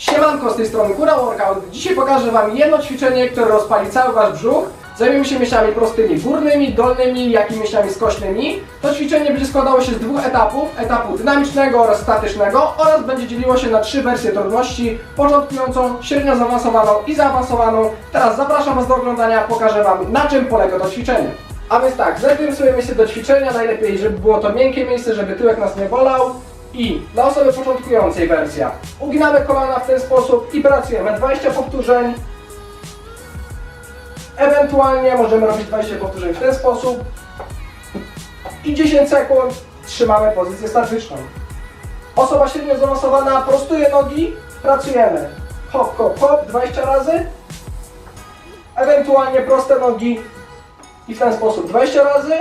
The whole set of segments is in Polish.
Siemanko, z tej strony Kura Workout. Dzisiaj pokażę Wam jedno ćwiczenie, które rozpali cały Wasz brzuch. Zajmiemy się mięśniami prostymi górnymi, dolnymi, jak i mięśniami skośnymi. To ćwiczenie będzie składało się z dwóch etapów, etapu dynamicznego oraz statycznego oraz będzie dzieliło się na trzy wersje trudności, początkującą, średnio zaawansowaną i zaawansowaną. Teraz zapraszam Was do oglądania, pokażę Wam na czym polega to ćwiczenie. A więc tak, znajdujemy sobie miejsce do ćwiczenia, najlepiej, żeby było to miękkie miejsce, żeby tyłek nas nie bolał. I dla osoby początkującej wersja. Uginamy kolana w ten sposób i pracujemy 20 powtórzeń. Ewentualnie możemy robić 20 powtórzeń w ten sposób. I 10 sekund trzymamy pozycję statyczną. Osoba średnio zaawansowana prostuje nogi, pracujemy. Hop, hop, hop, 20 razy. Ewentualnie proste nogi i w ten sposób 20 razy.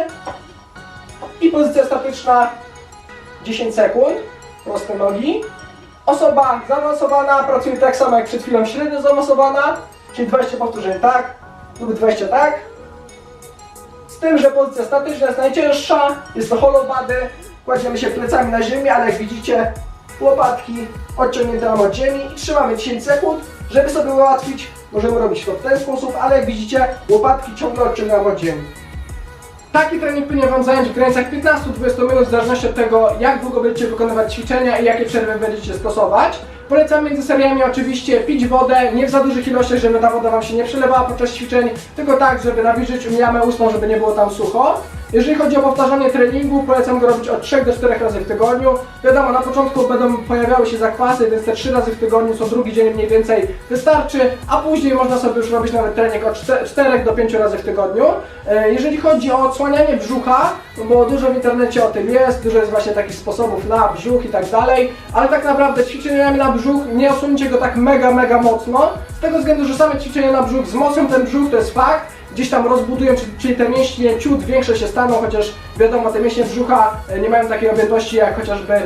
I pozycja statyczna 10 sekund, proste nogi. Osoba zaawansowana pracuje tak samo jak przed chwilą średnio zaawansowana, czyli 20 powtórzeń tak lub 20 tak. Z tym, że pozycja statyczna jest najcięższa, jest to hollow body, kładziemy się plecami na ziemi, ale jak widzicie łopatki odciągnięte nam od ziemi i trzymamy 10 sekund, żeby sobie ułatwić, możemy robić to w ten sposób, ale jak widzicie łopatki ciągle odciągamy od ziemi. Taki trening powinien Wam zająć w granicach 15-20 minut w zależności od tego, jak długo będziecie wykonywać ćwiczenia i jakie przerwy będziecie stosować. Polecam między seriami oczywiście pić wodę, nie w za dużych ilościach, żeby ta woda Wam się nie przelewała podczas ćwiczeń, tylko tak, żeby nawilżyć umiamę ustną, żeby nie było tam sucho. Jeżeli chodzi o powtarzanie treningu, polecam go robić od 3 do 4 razy w tygodniu. Wiadomo, na początku będą pojawiały się zakwasy, więc te 3 razy w tygodniu, co drugi dzień mniej więcej wystarczy, a później można sobie już robić nawet trening od 4 do 5 razy w tygodniu. E, Jeżeli chodzi o odsłanianie brzucha, bo dużo w internecie o tym jest, dużo jest właśnie takich sposobów na brzuch i tak dalej, ale tak naprawdę ćwiczeniami na brzuch nie osunięcie go tak mega, mega mocno, z tego względu, że same ćwiczenia na brzuch wzmocnią ten brzuch, to jest fakt, gdzieś tam rozbudują, czyli- te mięśnie ciut większe się staną, chociaż wiadomo, te mięśnie brzucha e, nie mają takiej objętości jak chociażby e,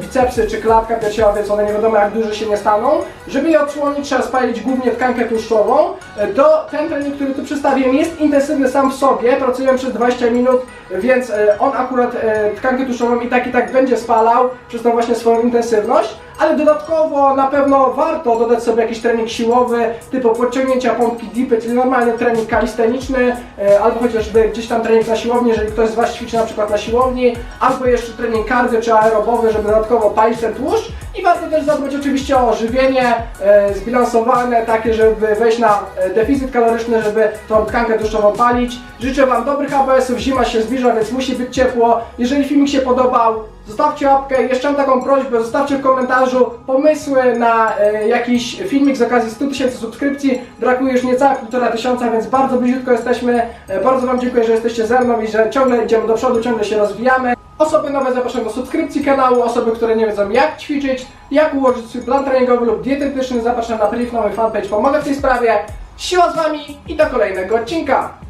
bicepsy czy klatka piersiowa, więc one nie wiadomo jak duże się nie staną. Żeby je odsłonić, trzeba spalić głównie tkankę tłuszczową. E, To ten trening, który tu przedstawiłem, jest intensywny sam w sobie, pracujemy przez 20 minut, więc e, on akurat e, tkankę tłuszczową i tak i tak będzie spalał przez tą właśnie swoją intensywność ale dodatkowo na pewno warto dodać sobie jakiś trening siłowy, typu podciągnięcia pompki dipy, czyli normalny trening kalisteniczny, e, albo chociażby gdzieś tam trening na siłowni, jeżeli ktoś z Was ćwiczy na przykład na siłowni, albo jeszcze trening cardio czy aerobowy, żeby dodatkowo palić ten tłuszcz. I warto też zadbać oczywiście o żywienie e, zbilansowane, takie, żeby wejść na e, deficyt kaloryczny, żeby tą tkankę tłuszczową palić. Życzę Wam dobrych ABS-ów, zima się zbliża, więc musi być ciepło. Jeżeli filmik się podobał, Zostawcie łapkę, jeszcze mam taką prośbę, zostawcie w komentarzu pomysły na e, jakiś filmik z okazji 100 tysięcy subskrypcji. Brakuje już niecałe półtora tysiąca, więc bardzo bliziutko jesteśmy. E, bardzo Wam dziękuję, że jesteście ze mną i że ciągle idziemy do przodu, ciągle się rozwijamy. Osoby nowe zapraszam do subskrypcji kanału, osoby, które nie wiedzą jak ćwiczyć, jak ułożyć swój plan treningowy lub dietetyczny, zapraszam na priv nowy fanpage, pomogę w tej sprawie. Siła z Wami i do kolejnego odcinka!